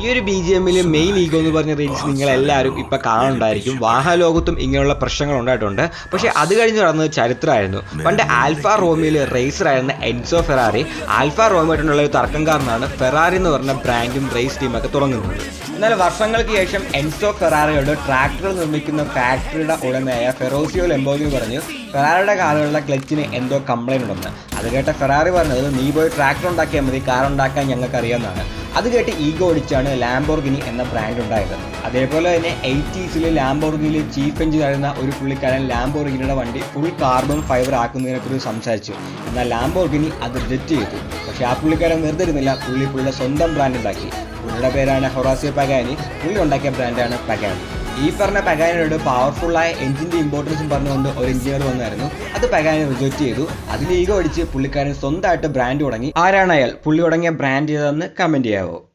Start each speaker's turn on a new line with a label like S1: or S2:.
S1: ഈ ഒരു B G എമ്മിലെ മെയിൻ ഈഗോ എന്ന് പറഞ്ഞ റീൽസ് നിങ്ങൾ എല്ലാവരും ഇപ്പൊ കാണുന്നുണ്ടായിരിക്കും വാഹനലോകത്തും ഇങ്ങനെയുള്ള പ്രശ്നങ്ങൾ ഉണ്ടായിട്ടുണ്ട്. പക്ഷെ അത് കഴിഞ്ഞ് നടന്നത് ചരിത്രമായിരുന്നു. പണ്ട് ആൽഫ റോമിയിലെ റേസർ ആയിരുന്ന എൻസോ ഫെറാറി. ആൽഫ റോമായിട്ടുള്ള ഒരു തർക്കം കാരണമാണ് ഫെറാറി എന്ന് പറഞ്ഞ ബ്രാൻഡും റേസ് ടീമൊക്കെ തുടങ്ങുന്നത്. എന്നാൽ വർഷങ്ങൾക്ക് ശേഷം എൻസോ ഫെറാറിയോട് ട്രാക്ടർ നിർമ്മിക്കുന്ന ഫാക്ടറിയുടെ ഉടമയായ ഫെറോസിയോ ലെമ്പോഗി പറഞ്ഞു ഫെറാറിയുടെ കാലുകളുടെ ക്ലച്ചിന് എന്തോ കംപ്ലൈന്റ് ഉണ്ടെന്ന്. അത് കേട്ട ഫെറാറി പറഞ്ഞത് നീ പോയി ട്രാക്ടർ ഉണ്ടാക്കിയാൽ മതി കാർ ഉണ്ടാക്കാൻ ഞങ്ങൾക്ക് അറിയാമെന്നാണ് അത് കേട്ട് ഈഗോ ഒടിച്ചാണ് ലാംബോർഗിനി എന്ന ബ്രാൻഡ് ഉണ്ടായത് അതേപോലെ തന്നെ എയ്റ്റീസിൽ ലാംബോർഗിനിയിൽ ചീഫ് എഞ്ചിൻ ആയിരുന്ന ഒരു പുള്ളിക്കാരൻ ലാംബോർഗിനിയുടെ വണ്ടി ഫുൾ കാർബൺ ഫൈബർ ആക്കുന്നതിനെ കുറിച്ച് സംസാരിച്ചു. എന്നാൽ ലാംബോർഗിനി അത് റിജക്റ്റ് ചെയ്തു. പക്ഷേ ആ പുള്ളിക്കാരൻ നിർത്തിരുന്നില്ല പുള്ളി പുള്ളിയുടെ സ്വന്തം ബ്രാൻഡ് ഉണ്ടാക്കി. പുള്ളിയുടെ പേരാണ് ഹൊറാസിയ പഗാനി. പുള്ളി ഉണ്ടാക്കിയ ബ്രാൻഡാണ് പഗാനി. ഈ പറഞ്ഞ പെഗാനോട് പവർഫുള്ളായ എഞ്ചിന്റെ ഇമ്പോർട്ടൻസും പറഞ്ഞുകൊണ്ട് ഒരു എഞ്ചിനീയർ വന്നായിരുന്നു. അത് പെഗാനെ റിജക്റ്റ് ചെയ്തു. അതിൽ ഈഗോ അടിച്ച് പുള്ളിക്കാരൻ സ്വന്തമായിട്ട് ബ്രാൻഡ് തുടങ്ങി. ആരാണ് അയാൾ? പുള്ളി തുടങ്ങിയ ബ്രാൻഡ് ചെയ്തതെന്ന് കമന്റ് ചെയ്യാവോ?